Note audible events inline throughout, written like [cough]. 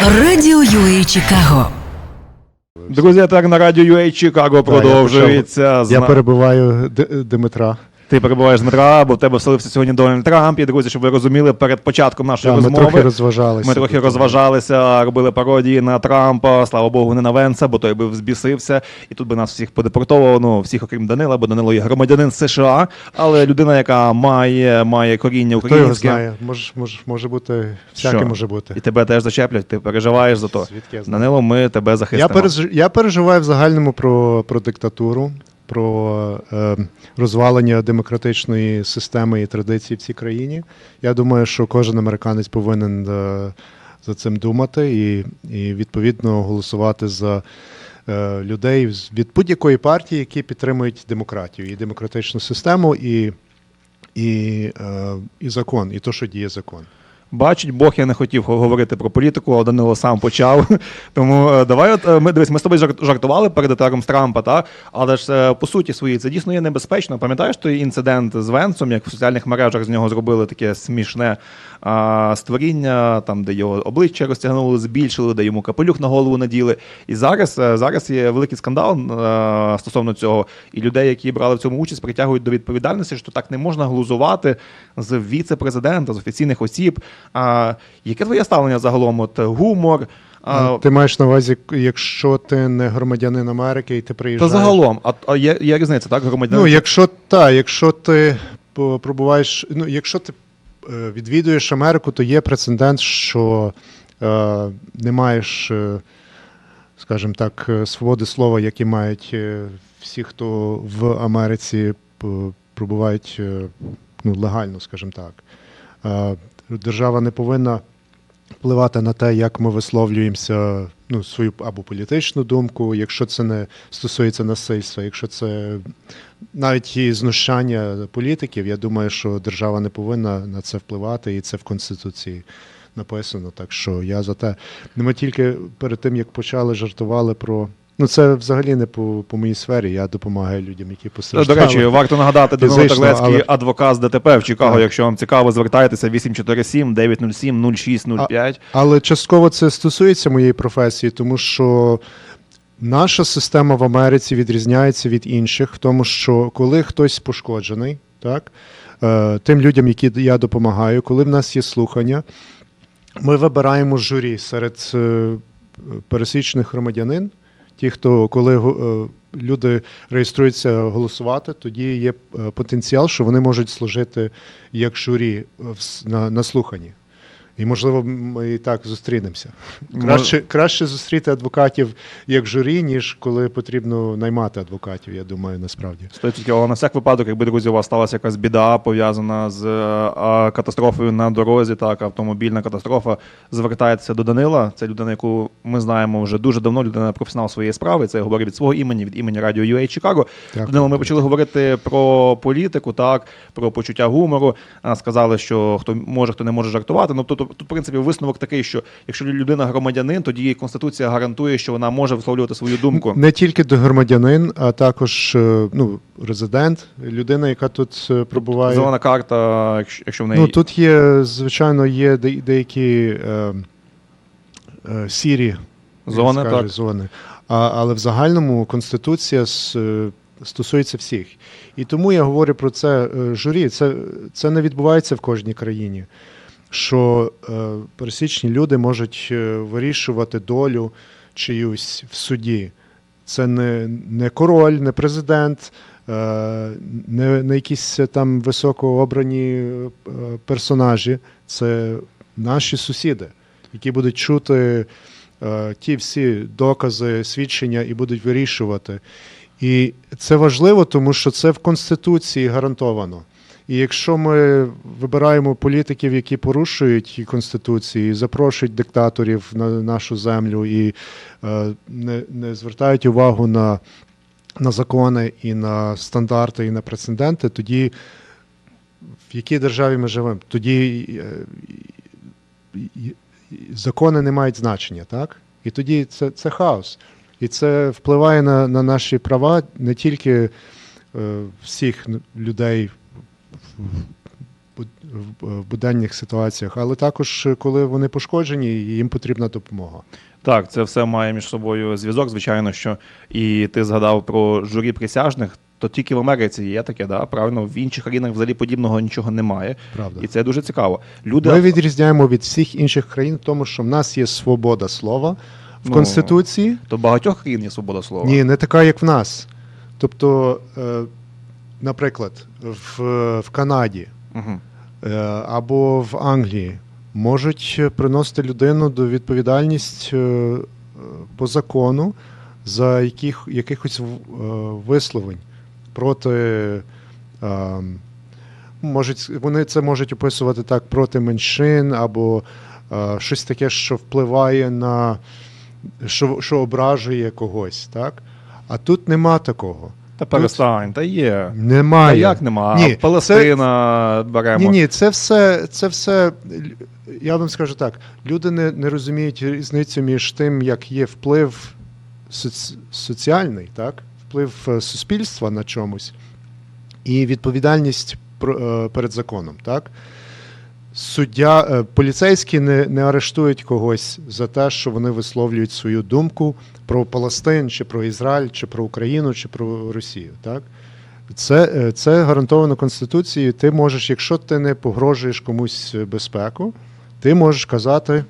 Радіо UA Чикаго. Друзі, так на радіо UA Чикаго продовжується. Я перебуваю Дмитра. Ти перебуваєш з Дмитра, бо в тебе вселився сьогодні Дональд Трамп. І друзі, щоб ви розуміли, перед початком нашої ми розмови трохи розважалися. ми трохи розважалися, робили пародії на Трампа. Слава Богу, не на Венса, бо той би взбісився. І тут би нас всіх подепортовано, ну всіх, окрім Данила, бо Данило є громадянин США, але людина, яка має, має коріння Хто його знає? Може, може, може бути, всяке Що? може бути. І тебе теж зачеплять, ти переживаєш за то. Звідки я знаю? Данило, ми тебе Я, переж... я переживаю в загальному про, про диктатуру, про е, розвалення демократичної системи і традицій в цій країні. Я думаю, що кожен американець повинен е, за цим думати і, і відповідно голосувати за е, людей від будь-якої партії, які підтримують демократію і демократичну систему, і, і, і закон, і то, що діє закон. Бачить Бог, я не хотів говорити про політику, але Данило сам почав. [laughs] Тому е, давай, от е, ми дивись, ми з тобою жартували перед з Трампа, та але ж е, по суті своїй це дійсно є небезпечно. Пам'ятаєш той інцидент з Венсом, як в соціальних мережах з нього зробили таке смішне а, створіння, там де його обличчя розтягнули, збільшили, де йому капелюх на голову наділи. І зараз, е, зараз є великий скандал е, стосовно цього, і людей, які брали в цьому участь, притягують до відповідальності, що так не можна глузувати з віце-президента, з офіційних осіб. А яке твоє ставлення загалом? От гумор? А, Ти маєш на увазі, якщо ти не громадянин Америки і ти та приїжджаєш. загалом, а, а є, є різниця, так? Громадянин? Ну, якщо та, якщо ти пробуваєш, ну якщо ти відвідуєш Америку, то є прецедент, що е, не маєш, е, скажімо так, е, свободи слова, які мають е, всі, хто в Америці пробувають е, ну, легально, скажімо так. Е, держава не повинна впливати на те, як ми висловлюємося, ну, свою або політичну думку, якщо це не стосується насильства, якщо це навіть і знущання політиків, я думаю, що держава не повинна на це впливати, і це в Конституції написано. Так що я за те. Ну, Ми тільки перед тим, як почали, жартували про. Ну, це взагалі не по, по моїй сфері. Я допомагаю людям, які До речі, варто нагадати Данило Терлецький, але- адвокат з ДТП в Чикаго. Так. Якщо вам цікаво, звертайтеся 847 907 0605. Але частково це стосується моєї професії, тому що наша система в Америці відрізняється від інших, в тому, що коли хтось пошкоджений, так, е, тим людям, які я допомагаю, коли в нас є слухання, ми вибираємо журі серед е, пересічних громадянин. Ті, хто коли е, люди реєструються голосувати, тоді є е, потенціал, що вони можуть служити як журі на, на слуханні. І, можливо, ми і так зустрінемося. Краще, краще зустріти адвокатів як журі, ніж коли потрібно наймати адвокатів, я думаю, насправді. 100%. Але на всяк випадок, якби друзі, у вас сталася якась біда пов'язана з е, а, катастрофою на дорозі, так, автомобільна катастрофа, звертайтеся до Данила. Це людина, яку ми знаємо вже дуже давно, людина професіонал своєї справи. Це я говорю від свого імені, від імені Радіо UA Чикаго. Данило, ми почали говорити про політику, так, про почуття гумору. Сказали, що хто може, хто не може жартувати. Ну, тобто, тут, в принципі, висновок такий, що якщо людина громадянин, тоді Конституція гарантує, що вона може висловлювати свою думку. Не тільки до громадянин, а також е, ну, резидент, людина, яка тут е, пробуває. Зелена карта, якщо, в неї Ну, тут є, звичайно, є деякі е, е, сірі Зони, як скаже, так. зони. А, але в загальному Конституція с- е, стосується всіх. І тому я говорю про це журі. Це, це не відбувається в кожній країні. Що е, пересічні люди можуть е, вирішувати долю чиюсь в суді. Це не, не король, не президент, е, не, не якісь там високообрані персонажі. Це наші сусіди, які будуть чути ті всі докази, свідчення і будуть вирішувати. І це важливо, тому що це в Конституції гарантовано. І якщо ми вибираємо політиків, які порушують і запрошують диктаторів на нашу землю і е, не, не звертають увагу на, на закони і на стандарти, і на прецеденти, тоді в якій державі ми живемо? Тоді е, закони не мають значення, так? І тоді це, це хаос. І це впливає на, на наші права не тільки е, всіх людей в- буд- в- в буденних ситуаціях, але також коли вони пошкоджені, їм потрібна допомога. Так, це все має між собою зв'язок, звичайно, що і ти згадав про журі присяжних, то тільки в Америці є таке, да? правильно, в інших країнах взагалі подібного нічого немає. Правда. І це дуже цікаво. Люди Ми відрізняємо від всіх інших країн, в тому що в нас є свобода слова в Ну, Конституції. то багатьох країн є свобода слова. Ні, не така, як в нас. Тобто, е, наприклад, в, в Канаді Угу. або в Англії можуть приносити людину до відповідальність е, по за яких, якихось е, проти. е, Можуть, вони це можуть описувати так проти меншин, або е, щось таке, що впливає на що, що ображує когось, так? А тут нема такого. Та перестань, та є. Немає. А як нема? Ні, це- Палестина беремо. Ні, ні, це все, це все. Я вам скажу так: люди не, не розуміють різницю між тим, як є вплив соці, соціальний, так? вплив е, суспільства на чомусь, і відповідальність е, перед законом. Так? Суддя, е, поліцейські не, не арештують когось за те, що вони висловлюють свою думку про Палестин, чи про Ізраїль, чи про Україну, чи про Росію. Так? Це, е, це гарантовано Конституцією. Ти можеш, якщо ти не погрожуєш комусь е, безпеку, ти можеш казати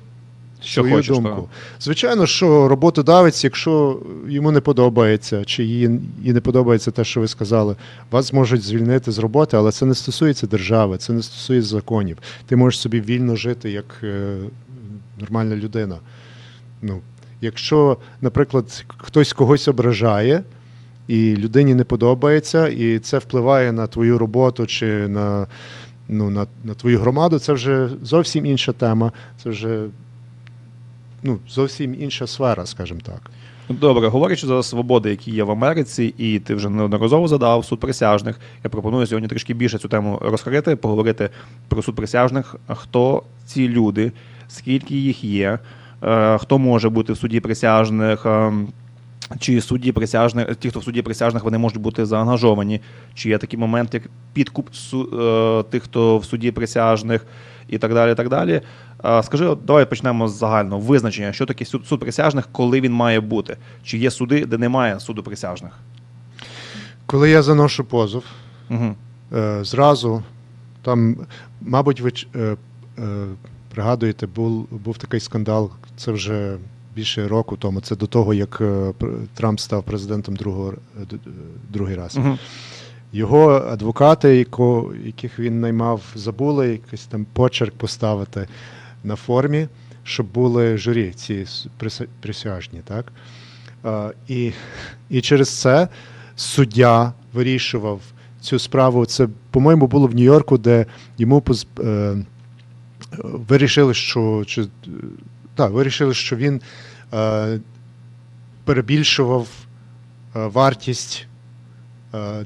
Що свою хочеш, думку. так. Звичайно, що роботодавець, якщо йому не подобається, чи їй, їй не подобається те, що ви сказали, вас можуть звільнити з роботи, але це не стосується держави, це не стосується законів. Ти можеш собі вільно жити як е, нормальна людина. Ну, якщо, наприклад, хтось когось ображає, і людині не подобається, і це впливає на твою роботу чи на, ну, на, на твою громаду, це вже зовсім інша тема. Це вже ну, зовсім інша сфера, скажімо так. Добре, говорячи за свободи, які є в Америці, і ти вже неодноразово задав суд присяжних. Я пропоную сьогодні трішки більше цю тему розкрити, поговорити про суд присяжних. Хто ці люди, скільки їх є, е, хто може бути в суді присяжних. е, Чи судді присяжних, ті, хто в суді присяжних, вони можуть бути заангажовані, чи є такий момент, як підкуп е, тих, хто в суді присяжних, і так далі. І так далі. Скажи, от давай почнемо з загального визначення, що таке суд, суд присяжних, коли він має бути? Чи є суди, де немає суду присяжних? Коли я заношу позов, Угу. зразу там, мабуть, ви е, е, пригадуєте, був, був такий скандал, це вже більше року тому. Це до того, як Трамп став президентом другого, другий раз. Угу. Його адвокати, яко, яких він наймав, забули якийсь там почерк поставити на формі, щоб були журі, ці присяжні. Так? І, і через це суддя вирішував цю справу. Це, по-моєму, було в Нью-Йорку, де йому е, вирішили, що, чи, так, вирішили, що він е, перебільшував е, вартість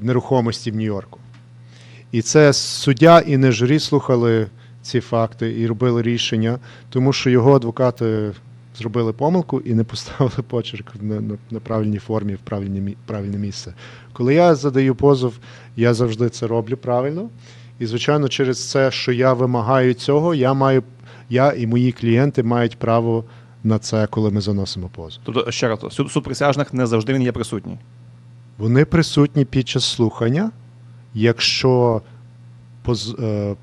нерухомості в Нью-Йорку. І це суддя і не журі слухали ці факти і робили рішення, тому що його адвокати зробили помилку і не поставили [laughs] почерк на, на, на правильній формі, в правильне, правильне місце. Коли я задаю позов, я завжди це роблю правильно. І, звичайно, через це, що я вимагаю цього, я маю, я і мої клієнти мають право на це, коли ми заносимо позов. Тобто, ще раз, суд, суд присяжних не завжди він є присутній. Вони присутні під час слухання, якщо поз, е,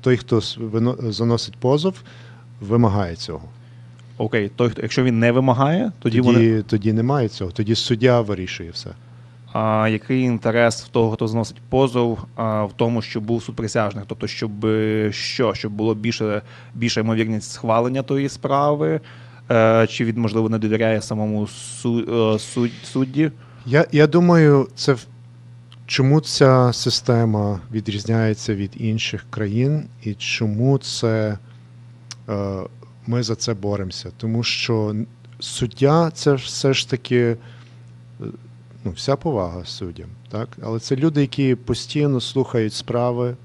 той, хто заносить позов, вимагає цього. Окей, той, якщо він не вимагає, тоді, Тоді, вони. тоді немає цього. Тоді суддя вирішує все. А який інтерес в того, хто зносить позов, а, в тому, щоб був суд присяжних? Тобто, щоб е, що? Щоб було більше, більша ймовірність схвалення тої справи, е, чи він, можливо, не довіряє самому су, е, суд, судді? Я, я думаю, це чому ця система відрізняється від інших країн, і чому це е, ми за це боремося. Тому що суддя це все ж таки е, ну, вся повага суддям, так? Але це люди, які постійно слухають справи,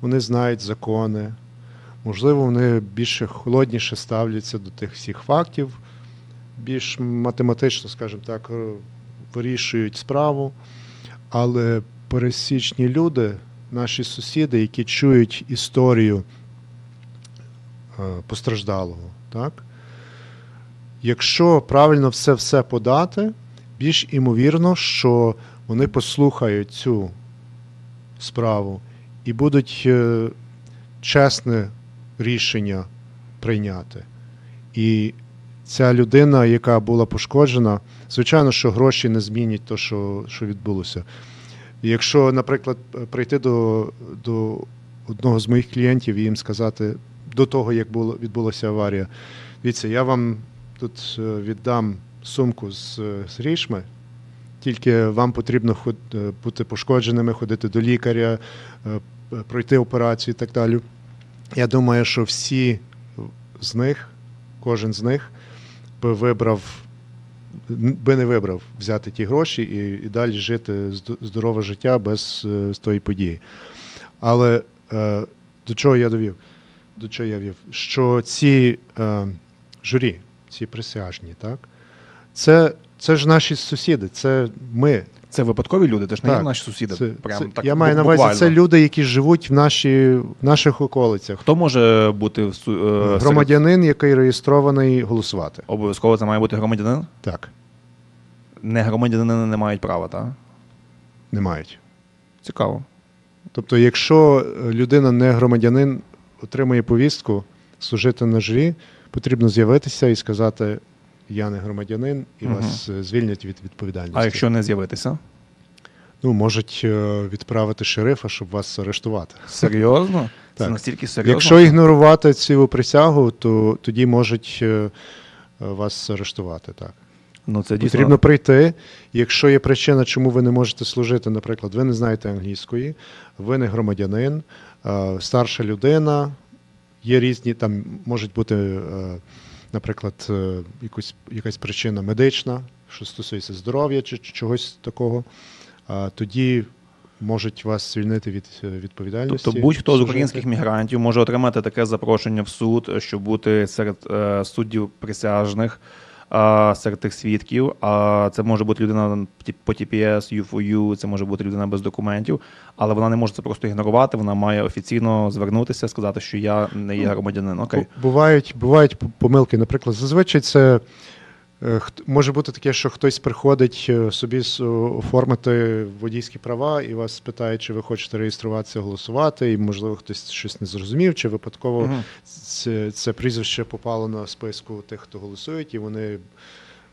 вони знають закони. Можливо, вони більше холодніше ставляться до тих всіх фактів, більш математично, скажімо так, е, вирішують справу. Але пересічні люди наші сусіди, які чують історію е, постраждалого. Так? Якщо правильно все все подати, більш імовірно, що вони послухають цю справу і будуть е, чесне рішення прийняти. І ця людина, яка була пошкоджена, звичайно, що гроші не змінять те, що, що відбулося. Якщо, наприклад, прийти до, до одного з моїх клієнтів і їм сказати до того, як було, відбулася аварія, дивіться, я вам тут е, віддам сумку з, з грішми, тільки вам потрібно е, бути пошкодженими, ходити до лікаря, е, пройти операцію і так далі. Я думаю, що всі з них, кожен з них би вибрав, би не вибрав взяти ті гроші і, і далі жити здорове життя без е, з тої події. Але е, до чого я довів? До чого я вів? Що ці е, журі, ці присяжні, так? Це, це ж наші сусіди, це ми. Це випадкові люди, це ж не є Так, наші сусіди. Це, Прям це, так я маю на буквально. увазі, це люди, які живуть в, наші, в наших околицях. Хто може бути в су- е, серед- Громадянин, який реєстрований голосувати. Обов'язково це має бути громадянин? Так, Не громадянини не мають права, так? не мають. Цікаво. Тобто, якщо е, людина не громадянин, отримує повістку служити на журі, потрібно з'явитися і сказати: Я не громадянин, і Мгм. вас е, звільнять від відповідальності. А якщо не з'явитися? ну можуть е, відправити шерифа, щоб вас арештувати. Серйозно? Це [laughs] настільки серйозно? Якщо ігнорувати цю присягу, то тоді можуть е, вас арештувати. Так ну, це дійсно... потрібно прийти. Якщо є причина, чому ви не можете служити, наприклад, ви не знаєте англійської, ви не громадянин, старша людина, є різні там можуть бути, наприклад, е, якусь, якась причина медична, що стосується здоров'я чи чогось такого, тоді можуть вас звільнити від е, відповідальності. Тобто будь-хто з українських мігрантів може отримати таке запрошення в суд, щоб бути серед е, суддів присяжних, е, серед тих свідків. А це може бути людина по TPS, U4U, це може бути людина без документів, але вона не може це просто ігнорувати. Вона має офіційно звернутися, сказати, що я не є громадянин. Окей. Бувають, бувають помилки. Наприклад, зазвичай це може бути таке, що хтось приходить е, собі оформити водійські права і вас питає, чи ви хочете реєструватися, голосувати, і можливо хтось щось не зрозумів, чи випадково Мгм. це, це прізвище попало на списку тих, хто голосують, і вони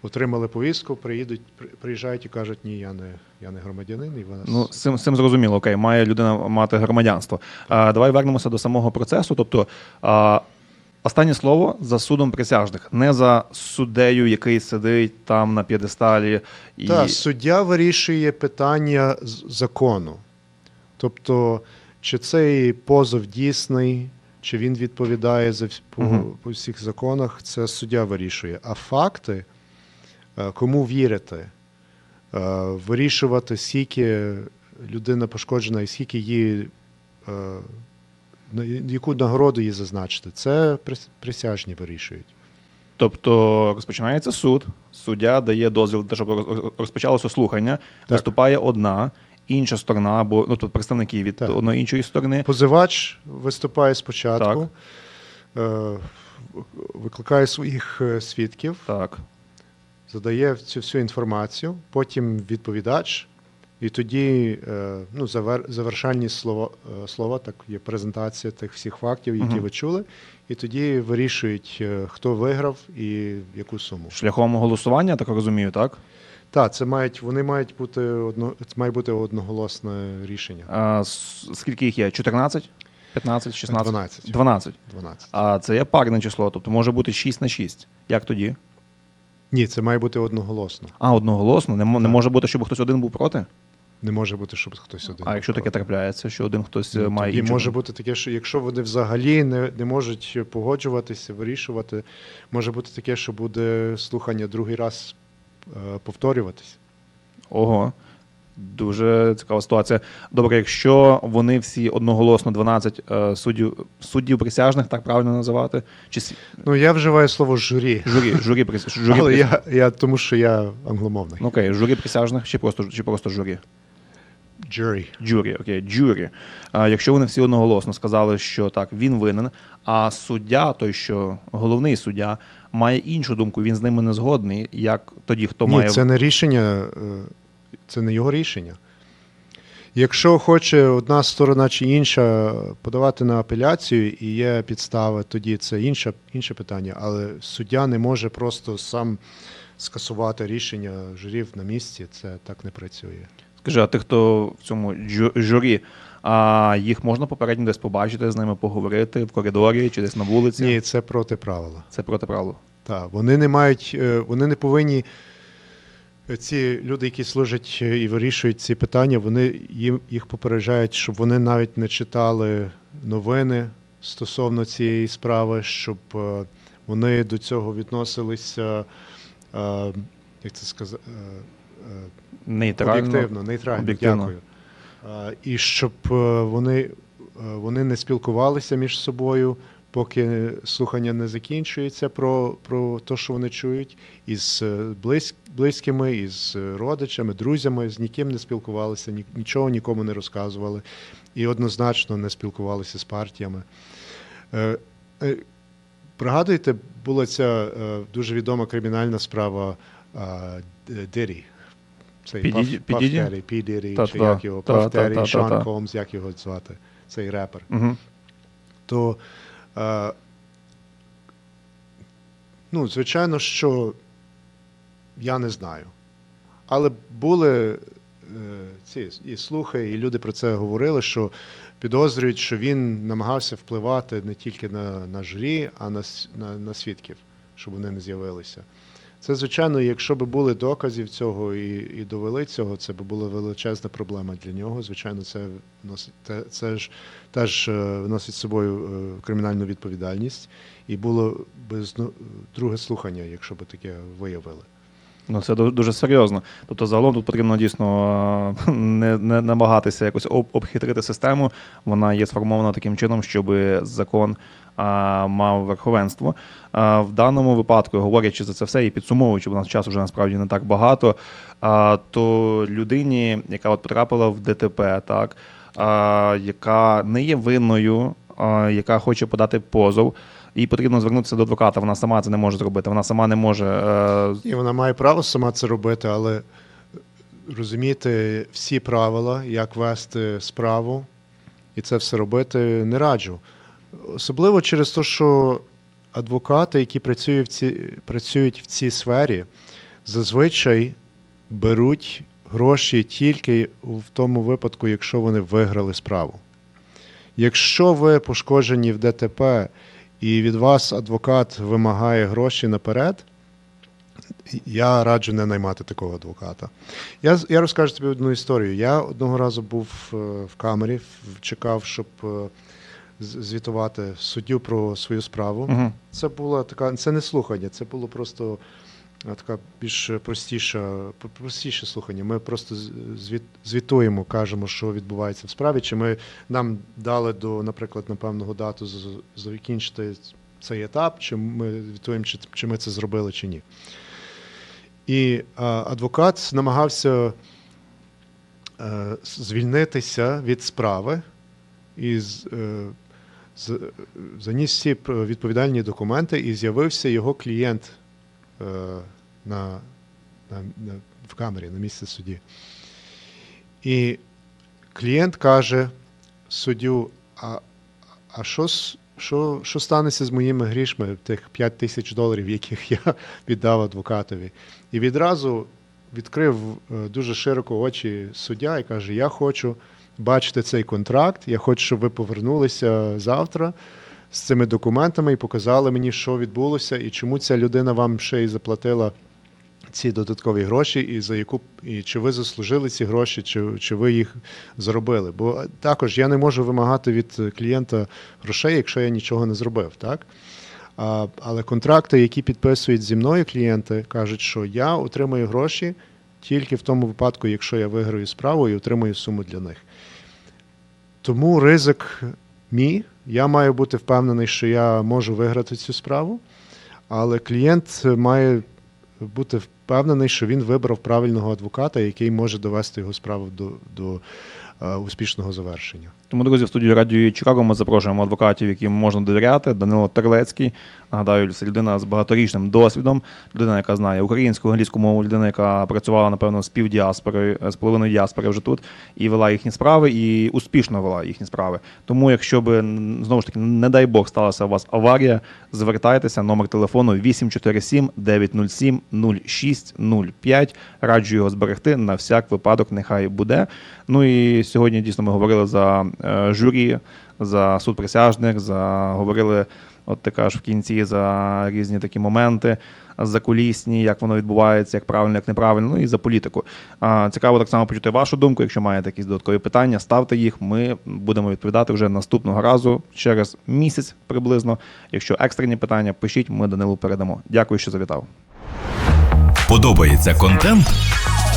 отримали повістку, приїдуть, при- приїжджають і кажуть, ні, я не, я не громадянин, і вас Ну, з цим, з цим зрозуміло, окей, має людина мати громадянство. А, давай вернемося до самого процесу. Тобто, а, останнє слово за судом присяжних, не за суддею, який сидить там на п'єдесталі. І... Так, суддя вирішує питання закону. Тобто, чи цей позов дійсний, чи він відповідає за по, Мгм. по всіх законах, це суддя вирішує. А факти, е, кому вірити, е, вирішувати, скільки людина пошкоджена і скільки її. Яку нагороду їй зазначити, це присяжні вирішують. Тобто розпочинається суд, суддя дає дозвіл, щоб розпочалося слухання, виступає одна, інша сторона, або ну, тут представники від Так. одної іншої сторони. Позивач виступає спочатку, е, викликає своїх е, свідків, Так. задає цю всю інформацію, потім відповідач, і тоді е, ну, завер, завершальні слова, е, слова, так є презентація тих всіх фактів, які Мгм. ви чули, і тоді вирішують, е, хто виграв і яку суму. Шляхом голосування, так розумію, так? Так, це мають, вони мають бути одно, це має бути одноголосне рішення. А, скільки їх є? 14? 15, 16? 12. 12. 12. А це є парне число, тобто може бути 6 на 6. Як тоді? Ні, це має бути одноголосно. А, одноголосно? Не, не може бути, щоб хтось один був проти? Не може бути, щоб хтось один. А якщо таке трапляється, що один хтось е, Ну, має тоді іншу може бути таке, що якщо вони взагалі не, не можуть погоджуватися, вирішувати, може бути таке, що буде слухання другий раз е, повторюватись. Ого. Дуже цікава ситуація. Добре, якщо вони всі одноголосно 12 е, суддів, суддів присяжних, так правильно називати? Чи Ну я вживаю слово журі, журі, журі, прис- журі але прис- я, я тому, що я англомовний. Ну, Окей, журі присяжних чи просто, чи просто журі? Jury. Джурі, окей, джурі. А якщо вони всі одноголосно сказали, що так, він винен, а суддя, той, що головний суддя, має іншу думку, він з ними не згодний, як тоді, хто Ні, має це не рішення, е, це не його рішення. Якщо хоче одна сторона чи інша подавати на апеляцію і є підстави, тоді це інше, інше питання. Але суддя не може просто сам скасувати рішення журів на місці. Це так не працює. Скажи, а тих, хто в цьому журі, а їх можна попередньо десь побачити, з ними поговорити в коридорі чи десь на вулиці? Ні, це проти правила. Це проти правил. Так, вони не мають, е, вони не повинні. е, Ці люди, які служать е, і вирішують ці питання, вони їм їх попереджають, щоб вони навіть не читали новини стосовно цієї справи, щоб вони до цього відносилися, як це сказати, Нейтрально. об'єктивно, нейтрально. об'єктивно. Дякую. І щоб е, вони, е, вони не спілкувалися між собою, поки слухання не закінчується про, про те, що вони чують, із е, близькими, із родичами, друзями, з ніким не спілкувалися, нічого нікому не розказували і однозначно не спілкувалися з партіями. Пригадуєте, була ця дуже відома кримінальна справа Дирі. Цей Пі Паф- Діді- Паф Пі Діді? Деррі, Пі Дірі, Та, чи як його, та, Паф та, Деррі, та, та, Шон. Комс, як його звати, цей репер. Угу. То, е, ну, звичайно, що я не знаю. Але були е, ці і слухи, і люди про це говорили, що підозрюють, що він намагався впливати не тільки на, на журі, а на, на, на свідків, щоб вони не з'явилися. Це, звичайно, якщо б були доказів цього і, і довели цього, це б була величезна проблема для нього. Звичайно, це вносить це, це ж теж е, вносить з собою е, кримінальну відповідальність, і було б друге слухання, якщо б таке виявили. Ну, це дуже серйозно. Тобто, загалом тут потрібно дійсно [laughs] не, не намагатися якось об, обхитрити систему. Вона є сформована таким чином, щоб закон а, мав верховенство. А, в даному випадку, говорячи за це все і підсумовуючи, бо у нас часу вже насправді не так багато. А, то людині, яка от потрапила в ДТП, так, а, яка не є винною, а, яка хоче подати позов. Їй потрібно звернутися до адвоката. Вона сама це не може зробити. Вона сама не може е, І вона має право сама це робити, але розуміти всі правила, як вести справу, і це все робити не раджу. Особливо через те, що адвокати, які працюють в, ці, працюють в цій сфері, зазвичай беруть гроші тільки в тому випадку, якщо вони виграли справу. Якщо ви пошкоджені в ДТП і від вас адвокат вимагає гроші наперед, я раджу не наймати такого адвоката. Я, я розкажу тобі одну історію. Я одного разу був е, в камері, чекав, щоб е, звітувати суддю про свою справу. Угу. Це була така, це не слухання, це було просто така більш простіша, простіше слухання. Ми просто звіт, звітуємо, кажемо, що відбувається в справі, чи ми нам дали до, наприклад, на певного дату закінчити цей етап, чи ми звітуємо, чи, чи ми це зробили, чи ні. І адвокат намагався е, звільнитися від справи і е, е, заніс всі відповідальні документи, і з'явився його клієнт е, на, на, на, в камері на місці судді. І клієнт каже суддю: а, а що, що, що станеться з моїми грішми, тих 5 тисяч доларів, яких я [laughs] віддав адвокатові? І відразу відкрив е, дуже широко очі суддя і каже: Я хочу бачити цей контракт, я хочу, щоб ви повернулися завтра з цими документами і показали мені, що відбулося, і чому ця людина вам ще й заплатила ці додаткові гроші, і за яку і чи ви заслужили ці гроші, чи, чи ви їх заробили. Бо також я не можу вимагати від клієнта грошей, якщо я нічого не зробив, так? А, але контракти, які підписують зі мною клієнти, кажуть, що я отримую гроші тільки в тому випадку, якщо я виграю справу і отримую суму для них. Тому ризик мій, я маю бути впевнений, що я можу виграти цю справу, але клієнт має бути впевнений, що він вибрав правильного адвоката, який може довести його справу до, до е, успішного завершення. Тому, друзі, в студію радіо Чикаго ми запрошуємо адвокатів, яким можна довіряти. Данило Терлецький. Нагадаю, це людина з багаторічним досвідом, людина, яка знає українську, англійську мову, людина, яка працювала, напевно, з півдіаспори, з половиною діаспори вже тут, і вела їхні справи, і успішно вела їхні справи. Тому, якщо би знову ж таки, не дай Бог, сталася у вас аварія, звертайтеся, номер телефону 847 907 0605. Раджу його зберегти на всяк випадок, нехай буде. Ну і сьогодні дійсно ми говорили за е, журі, за суд присяжних, за говорили, от ти кажеш в кінці за різні такі моменти. Закулісні, як воно відбувається, як правильно, як неправильно, ну і за політику. Цікаво так само почути вашу думку. Якщо маєте якісь додаткові питання, ставте їх. Ми будемо відповідати вже наступного разу через місяць приблизно. Якщо екстрені питання, пишіть, ми Данилу передамо. Дякую, що завітав. Подобається контент?